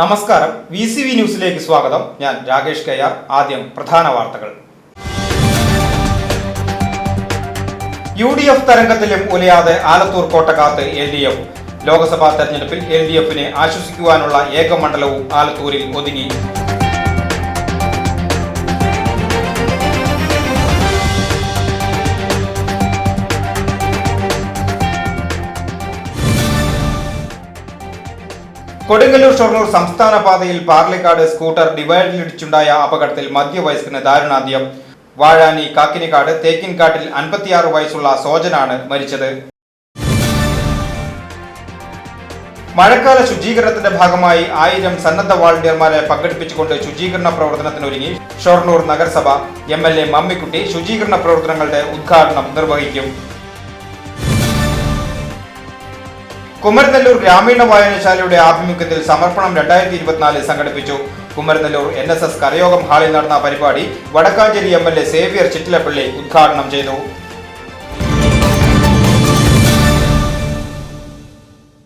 നമസ്കാരം. V C V ന്യൂസിലേക്ക് സ്വാഗതം. ഞാൻ രാകേഷ് കയ്യാർ ആദ്യം പ്രധാന വാർത്തകൾ. യു ഡി എഫ് തരംഗത്തിലും ഉലയാതെ ആലത്തൂർ കോട്ടക്കാത്ത് എൽ ഡി എഫ്. ലോക്സഭാ തെരഞ്ഞെടുപ്പിൽ എൽ ഡി എഫിനെ ആശ്വസിക്കുവാനുള്ള ഏക മണ്ഡലവും ആലത്തൂരിൽ ഒതുങ്ങി. കൊടുങ്ങല്ലൂർ ഷൊർണൂർ സംസ്ഥാന പാതയിൽ പാർലിക്കാട് സ്കൂട്ടർ ഡിവൈഡിലിടിച്ചുണ്ടായ അപകടത്തിൽ മധ്യവയസ്കന് ദാരുണാന്ത്യം. വാഴാനി കാക്കിനിക്കാട് തേക്കിൻകാട്ടിൽ അൻപത്തിയാറ് വയസ്സുള്ള സോജനാണ് മരിച്ചത്. മഴക്കാല ശുചീകരണത്തിന്റെ ഭാഗമായി ആയിരം സന്നദ്ധ വാളണ്ടിയർമാരെ പങ്കെടുപ്പിച്ചുകൊണ്ട് ശുചീകരണ പ്രവർത്തനത്തിനൊരുങ്ങി ഷൊർണൂർ നഗരസഭ. എം എൽ എ മമ്മിക്കുട്ടി ശുചീകരണ പ്രവർത്തനങ്ങളുടെ ഉദ്ഘാടനം നിർവഹിക്കും. കുമരനെല്ലൂർ ഗ്രാമീണ വായനശാലയുടെ ആഭിമുഖ്യത്തിൽ സമർപ്പണം രണ്ടായിരത്തി ഇരുപത്തിനാല് സംഘടിപ്പിച്ചു കുമരനെല്ലൂർ എൻ എസ് എസ് കരയോഗം ഹാളിൽ നടന്ന പരിപാടി Vadakkanchery M L A Xavier Chittilappilly ഉദ്ഘാടനം ചെയ്തു.